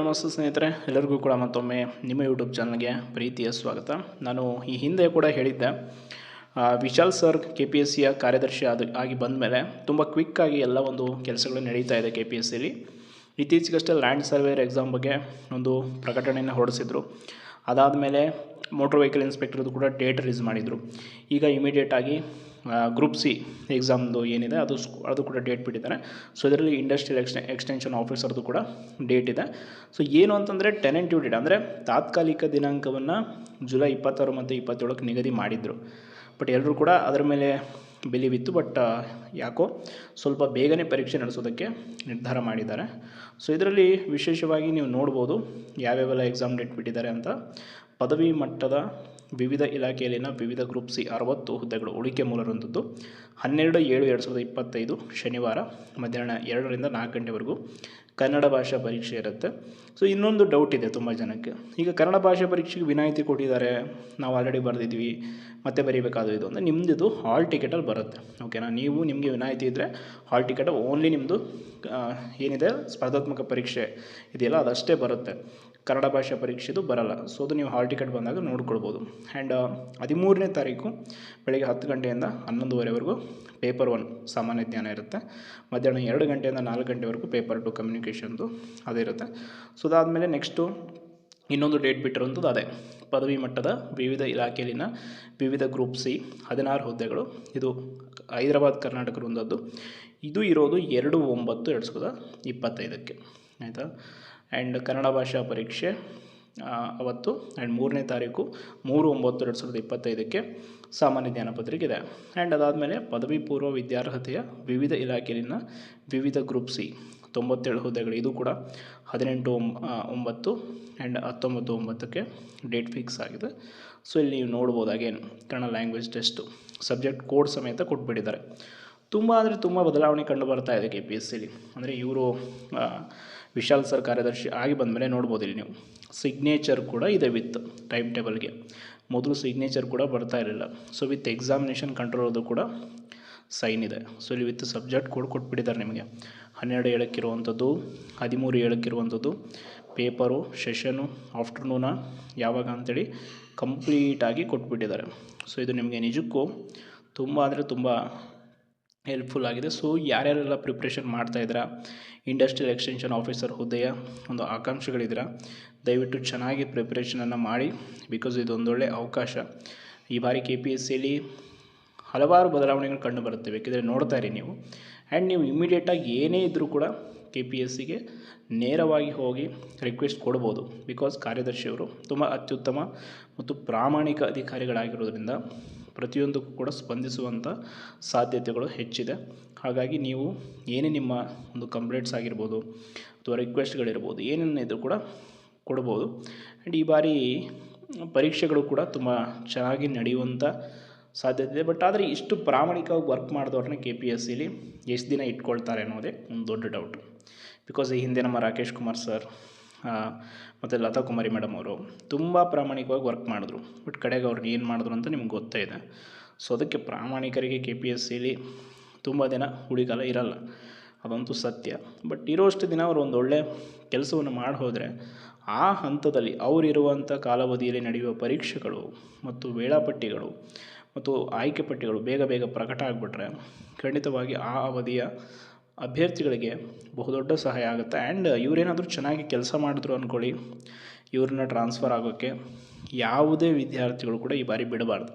ನಮಸ್ತೆ ಸ್ನೇಹಿತರೆ, ಎಲ್ಲರಿಗೂ ಕೂಡ ಮತ್ತೊಮ್ಮೆ ನಿಮ್ಮ ಯೂಟ್ಯೂಬ್ ಚಾನಲ್ಗೆ ಪ್ರೀತಿಯ ಸ್ವಾಗತ. ನಾನು ಈ ಹಿಂದೆ ಕೂಡ ಹೇಳಿದ್ದೆ Vishal sir K P S ಸಿಯ ಕಾರ್ಯದರ್ಶಿ ಆದ, ಆಗಿ ಬಂದ ಮೇಲೆ ತುಂಬ ಕ್ವಿಕ್ಕಾಗಿ ಎಲ್ಲ ಒಂದು ಕೆಲಸಗಳು ನಡೀತಾ ಇದೆ ಕೆ ಪಿ ಎಸ್ ಸಿಲಿ ಇತ್ತೀಚೆಗಷ್ಟೇ ಲ್ಯಾಂಡ್ ಸರ್ವೇರ್ ಎಕ್ಸಾಮ್ ಬಗ್ಗೆ ಒಂದು ಪ್ರಕಟಣೆಯನ್ನು ಹೊರಡಿಸಿದ್ರು. ಅದಾದಮೇಲೆ ಮೋಟ್ರ್ ವೆಹಿಕಲ್ ಇನ್ಸ್ಪೆಕ್ಟರ್ದು ಕೂಡ ಡೇಟ್ ರಿಲೀಸ್ ಮಾಡಿದರು. ಈಗ ಇಮಿಡಿಯೇಟಾಗಿ ಗ್ರೂಪ್ ಸಿ ಎಕ್ಸಾಮ್ದು ಏನಿದೆ, ಅದು ಅದು ಕೂಡ ಡೇಟ್ ಬಿಟ್ಟಿದ್ದಾರೆ. ಸೊ ಇದರಲ್ಲಿ ಇಂಡಸ್ಟ್ರಿಯಲ್ ಎಕ್ಸ್ಟೆ ಎಕ್ಸ್ಟೆನ್ಷನ್ ಆಫೀಸರ್ದು ಕೂಡ ಡೇಟ್ ಇದೆ. ಸೊ ಏನು ಅಂತಂದರೆ ಟೆನೆಂಟ್ ಡ್ಯೂ ಡೇಟ್ ಅಂದರೆ ತಾತ್ಕಾಲಿಕ ದಿನಾಂಕವನ್ನು ಜುಲೈ ಇಪ್ಪತ್ತಾರು ಮತ್ತು ಇಪ್ಪತ್ತೇಳಕ್ಕೆ ನಿಗದಿ ಮಾಡಿದರು. ಬಟ್ ಎಲ್ಲರೂ ಕೂಡ ಅದರ ಮೇಲೆ ಬಿಲೀವ್ ಇತ್ತು ಬಟ್ ಯಾಕೋ ಸ್ವಲ್ಪ ಬೇಗನೆ ಪರೀಕ್ಷೆ ನಡೆಸೋದಕ್ಕೆ ನಿರ್ಧಾರ ಮಾಡಿದ್ದಾರೆ. ಸೊ ಇದರಲ್ಲಿ ವಿಶೇಷವಾಗಿ ನೀವು ನೋಡ್ಬೋದು ಯಾವ್ಯಾವೆಲ್ಲ ಎಕ್ಸಾಮ್ ಡೇಟ್ ಬಿಟ್ಟಿದ್ದಾರೆ ಅಂತ. ಪದವಿ ಮಟ್ಟದ ವಿವಿಧ ಇಲಾಖೆಯಲ್ಲಿನ ವಿವಿಧ ಗ್ರೂಪ್ ಸಿ ಅರವತ್ತು ಹುದ್ದೆಗಳು ಉಳಿಕೆ ಮೂಲರಂಥದ್ದು ಹನ್ನೆರಡು ಏಳು ಎರಡು ಸಾವಿರದ ಇಪ್ಪತ್ತೈದು ಶನಿವಾರ ಮಧ್ಯಾಹ್ನ ಎರಡರಿಂದ ನಾಲ್ಕು ಗಂಟೆವರೆಗೂ ಕನ್ನಡ ಭಾಷಾ ಪರೀಕ್ಷೆ ಇರುತ್ತೆ. ಸೊ ಇನ್ನೊಂದು ಡೌಟ್ ಇದೆ ತುಂಬ ಜನಕ್ಕೆ. ಈಗ ಕನ್ನಡ ಭಾಷಾ ಪರೀಕ್ಷೆಗೆ ವಿನಾಯಿತಿ ಕೊಟ್ಟಿದ್ದಾರೆ. ನಾವು ಆಲ್ರೆಡಿ ಬರೆದಿದ್ವಿ. ಮತ್ತೆ ಬರೀಬೇಕಾದ ಇದು ಅಂದರೆ ನಿಮ್ಮದಿದು ಹಾಲ್ ಟಿಕೆಟಲ್ಲಿ ಬರುತ್ತೆ. ಓಕೆನಾ ನೀವು ನಿಮಗೆ ವಿನಾಯಿತಿ ಇದ್ದರೆ ಹಾಲ್ ಟಿಕೆಟ್ ಓನ್ಲಿ ನಿಮ್ಮದು ಏನಿದೆ? ಸ್ಪರ್ಧಾತ್ಮಕ ಪರೀಕ್ಷೆ ಇದೆಯಲ್ಲ, ಅದಷ್ಟೇ ಬರುತ್ತೆ. ಕನ್ನಡ ಭಾಷೆ ಪರೀಕ್ಷೆದು ಬರಲ್ಲ. ಸೊ ಅದು ನೀವು ಹಾಲ್ ಟಿಕೆಟ್ ಬಂದಾಗ ನೋಡ್ಕೊಳ್ಬೋದು. ಆ್ಯಂಡ್ ಹದಿಮೂರನೇ ತಾರೀಕು ಬೆಳಗ್ಗೆ ಹತ್ತು ಗಂಟೆಯಿಂದ ಹನ್ನೊಂದುವರೆವರೆಗೂ ಪೇಪರ್ ಒನ್ ಸಾಮಾನ್ಯ ಜ್ಞಾನ ಇರುತ್ತೆ. ಮಧ್ಯಾಹ್ನ ಎರಡು ಗಂಟೆಯಿಂದ ನಾಲ್ಕು ಗಂಟೆವರೆಗೂ ಪೇಪರ್ ಟು ಕಮ್ಯುನಿಕೇಷನ್ದು ಅದೇ ಇರುತ್ತೆ. ಸೊ ಅದಾದಮೇಲೆ ನೆಕ್ಸ್ಟು ಇನ್ನೊಂದು ಡೇಟ್ ಬಿಟ್ಟಿರುವಂಥದ್ದು ಅದೇ. ಪದವಿ ಮಟ್ಟದ ವಿವಿಧ ಇಲಾಖೆಯಲ್ಲಿನ ವಿವಿಧ ಗ್ರೂಪ್ ಸಿ ಹದಿನಾರು ಹುದ್ದೆಗಳು. ಇದು ಹೈದರಾಬಾದ್, ಕರ್ನಾಟಕ ವೃಂದದ್ದು. ಇದು ಇರೋದು ಎರಡು ಒಂಬತ್ತು ಎರಡು ಸಾವಿರದ ಇಪ್ಪತ್ತೈದಕ್ಕೆ. ಆಯಿತಾ? ಆ್ಯಂಡ್ ಕನ್ನಡ ಭಾಷಾ ಪರೀಕ್ಷೆ ಅವತ್ತು ಆ್ಯಂಡ್ ಮೂರನೇ ತಾರೀಕು ಮೂರು ಒಂಬತ್ತು ಎರಡು ಸಾವಿರದ ಇಪ್ಪತ್ತೈದಕ್ಕೆ ಸಾಮಾನ್ಯ ಜ್ಞಾನ ಪತ್ರಿಕೆ ಇದೆ ಆ್ಯಂಡ್ ಅದಾದಮೇಲೆ ಪದವಿ ಪೂರ್ವ ವಿದ್ಯಾರ್ಹತೆಯ ವಿವಿಧ ಇಲಾಖೆಯಲ್ಲಿನ ವಿವಿಧ ಗ್ರೂಪ್ ಸಿ ತೊಂಬತ್ತೇಳು ಹುದ್ದೆಗಳು. ಇದು ಕೂಡ ಹದಿನೆಂಟು ಒಂಬತ್ತು ಆ್ಯಂಡ್ ಹತ್ತೊಂಬತ್ತು ಒಂಬತ್ತಕ್ಕೆ ಡೇಟ್ ಫಿಕ್ಸ್ ಆಗಿದೆ. ಸೊ ಇಲ್ಲಿ ನೀವು ನೋಡ್ಬೋದು again Kannada language test subject code ಸಮೇತ ಕೊಟ್ಬಿಟ್ಟಿದ್ದಾರೆ. ತುಂಬ ಅಂದರೆ ತುಂಬ ಬದಲಾವಣೆ ಕಂಡು ಬರ್ತಾ ಇದೆ ಕೆ ಪಿ ಎಸ್ ಸಿಲಿ ಅಂದರೆ ಇವರು ವಿಶಾಲ್ ಸರ್ ಕಾರ್ಯದರ್ಶಿ ಆಗಿ ಬಂದಮೇಲೆ ನೋಡ್ಬೋದು ಇಲ್ಲಿ ನೀವು. ಸಿಗ್ನೇಚರ್ ಕೂಡ ಇದೆ ವಿತ್ ಟೈಮ್ ಟೇಬಲ್ಗೆ ಮೊದಲು ಸಿಗ್ನೇಚರ್ ಕೂಡ ಬರ್ತಾ ಇರಲಿಲ್ಲ. ಸೊ ವಿತ್ ಎಕ್ಸಾಮಿನೇಷನ್ ಕಂಟ್ರೋಲ್ದು ಕೂಡ ಸೈನ್ ಇದೆ. ಸೊ ಇಲ್ಲಿ ವಿತ್ ಸಬ್ಜೆಕ್ಟ್ ಕೂಡ ಕೊಟ್ಬಿಟ್ಟಿದ್ದಾರೆ ನಿಮಗೆ. ಹನ್ನೆರಡು ಏಳಕ್ಕಿರುವಂಥದ್ದು, ಹದಿಮೂರು ಏಳಕ್ಕಿರುವಂಥದ್ದು ಪೇಪರು ಸೆಷನು ಆಫ್ಟರ್ನೂನ ಯಾವಾಗ ಅಂಥೇಳಿ ಕಂಪ್ಲೀಟಾಗಿ ಕೊಟ್ಬಿಟ್ಟಿದ್ದಾರೆ. ಸೊ ಇದು ನಿಮಗೆ ನಿಜಕ್ಕೂ ತುಂಬ ಅಂದರೆ ತುಂಬ ಹೆಲ್ಪ್ಫುಲ್ ಆಗಿದೆ. ಸೊ ಯಾರ್ಯಾರೆಲ್ಲ ಪ್ರಿಪ್ರೇಷನ್ ಮಾಡ್ತಾ ಇದ್ದೀರಾ? ಇಂಡಸ್ಟ್ರಿಯಲ್ ಎಕ್ಸ್ಟೆನ್ಷನ್ ಆಫೀಸರ್ ಹುದ್ದೆಯ ಒಂದು ಆಕಾಂಕ್ಷೆಗಳಿದ್ದೀರಾ? ದಯವಿಟ್ಟು ಚೆನ್ನಾಗಿ ಪ್ರಿಪ್ರೇಷನನ್ನು ಮಾಡಿ ಬಿಕಾಸ್ ಇದೊಂದೊಳ್ಳೆ ಅವಕಾಶ. ಈ ಬಾರಿ ಕೆ ಪಿ ಎಸ್ ಸಿಲಿ ಹಲವಾರು ಬದಲಾವಣೆಗಳು ಕಂಡು ಬರುತ್ತೆ. ಬೇಕಿದ್ರೆ ನೋಡ್ತಾ ಇರಿ ನೀವು. ಆ್ಯಂಡ್ ನೀವು ಇಮಿಡಿಯೇಟಾಗಿ ಏನೇ ಇದ್ದರೂ ಕೂಡ ಕೆ ಪಿ ಎಸ್ ಸಿಗೆ ನೇರವಾಗಿ ಹೋಗಿ ರಿಕ್ವೆಸ್ಟ್ ಕೊಡ್ಬೋದು. ಬಿಕಾಸ್ ಕಾರ್ಯದರ್ಶಿಯವರು ತುಂಬ ಅತ್ಯುತ್ತಮ ಮತ್ತು ಪ್ರಾಮಾಣಿಕ ಅಧಿಕಾರಿಗಳಾಗಿರೋದ್ರಿಂದ ಪ್ರತಿಯೊಂದಕ್ಕೂ ಕೂಡ ಸ್ಪಂದಿಸುವಂಥ ಸಾಧ್ಯತೆಗಳು ಹೆಚ್ಚಿದೆ. ಹಾಗಾಗಿ ನೀವು ಏನೇ ನಿಮ್ಮ ಒಂದು ಕಂಪ್ಲೇಂಟ್ಸ್ ಆಗಿರ್ಬೋದು ಅಥವಾ ರಿಕ್ವೆಸ್ಟ್ಗಳಿರ್ಬೋದು ಏನೇನಿದ್ರು ಕೂಡ ಕೊಡ್ಬೋದು. ಆ್ಯಂಡ್ ಈ ಬಾರಿ ಪರೀಕ್ಷೆಗಳು ಕೂಡ ತುಂಬ ಚೆನ್ನಾಗಿ ನಡೆಯುವಂಥ ಸಾಧ್ಯತೆ ಇದೆ. ಬಟ್ ಆದರೆ ಇಷ್ಟು ಪ್ರಾಮಾಣಿಕವಾಗಿ ವರ್ಕ್ ಮಾಡಿದವ್ರನ್ನ ಕೆ ಪಿ ಎಸ್ ಸಿಲಿ ಎಷ್ಟು ದಿನ ಇಟ್ಕೊಳ್ತಾರೆ ಅನ್ನೋದೇ ಒಂದು ದೊಡ್ಡ ಡೌಟ್ ಬಿಕಾಸ್ ಈ ಹಿಂದೆ ನಮ್ಮ ರಾಕೇಶ್ ಕುಮಾರ್ ಸರ್ ಮತ್ತು ಲತಾ ಕುಮಾರಿ ಮೇಡಮ್ ಅವರು ತುಂಬ ಪ್ರಾಮಾಣಿಕವಾಗಿ ವರ್ಕ್ ಮಾಡಿದ್ರು. ಬಟ್ ಕಡೆಗೆ ಅವ್ರನ್ನ ಏನು ಮಾಡಿದ್ರು ಅಂತ ನಿಮ್ಗೆ ಗೊತ್ತೇ ಇದೆ. ಸೊ ಅದಕ್ಕೆ ಪ್ರಾಮಾಣಿಕರಿಗೆ ಕೆ ಪಿ ಎಸ್ ಸಿಲಿ ತುಂಬ ದಿನ ಉಳಿಗಾಲ ಇರಲ್ಲ. ಅದಂತೂ ಸತ್ಯ. ಬಟ್ ಇರೋಷ್ಟು ದಿನ ಅವರು ಒಂದು ಒಳ್ಳೆ ಕೆಲಸವನ್ನು ಮಾಡಿ ಹೋದರೆ ಆ ಹಂತದಲ್ಲಿ ಅವರಿರುವಂಥ ಕಾಲಾವಧಿಯಲ್ಲಿ ನಡೆಯುವ ಪರೀಕ್ಷೆಗಳು ಮತ್ತು ವೇಳಾಪಟ್ಟಿಗಳು ಮತ್ತು ಆಯ್ಕೆ ಪಟ್ಟಿಗಳು ಬೇಗ ಬೇಗ ಪ್ರಕಟ ಆಗಿಬಿಟ್ರೆ ಖಂಡಿತವಾಗಿ ಆ ಅವಧಿಯ ಅಭ್ಯರ್ಥಿಗಳಿಗೆ ಬಹುದೊಡ್ಡ ಸಹಾಯ ಆಗುತ್ತೆ. ಆ್ಯಂಡ್ ಇವರೇನಾದರೂ ಚೆನ್ನಾಗಿ ಕೆಲಸ ಮಾಡಿದ್ರು ಅಂದ್ಕೊಳ್ಳಿ ಇವ್ರನ್ನ ಟ್ರಾನ್ಸ್ಫರ್ ಆಗೋಕ್ಕೆ ಯಾವುದೇ ವಿದ್ಯಾರ್ಥಿಗಳು ಕೂಡ ಈ ಬಾರಿ ಬಿಡಬಾರ್ದು.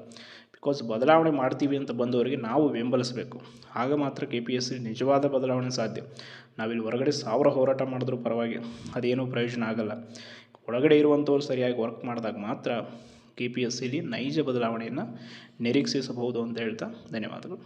ಬಿಕಾಸ್ ಬದಲಾವಣೆ ಮಾಡ್ತೀವಿ ಅಂತ ಬಂದವರಿಗೆ ನಾವು ಬೆಂಬಲಿಸಬೇಕು. ಆಗ ಮಾತ್ರ ಕೆ ಪಿ ಎಸ್ ಸಿ ನಿಜವಾದ ಬದಲಾವಣೆ ಸಾಧ್ಯ. ನಾವಿಲ್ಲಿ ಹೊರಗಡೆ ಸಾವಿರ ಹೋರಾಟ ಮಾಡಿದ್ರೂ ಪರವಾಗಿ ಅದೇನೂ ಪ್ರಯೋಜನ ಆಗಲ್ಲ. ಒಳಗಡೆ ಇರುವಂಥವ್ರು ಸರಿಯಾಗಿ ವರ್ಕ್ ಮಾಡಿದಾಗ ಮಾತ್ರ ಕೆ ಪಿ ಎಸ್ ಸಿಲಿ ನೈಜ ಬದಲಾವಣೆಯನ್ನು ನಿರೀಕ್ಷಿಸಬಹುದು ಅಂತ ಹೇಳ್ತಾ ಧನ್ಯವಾದಗಳು.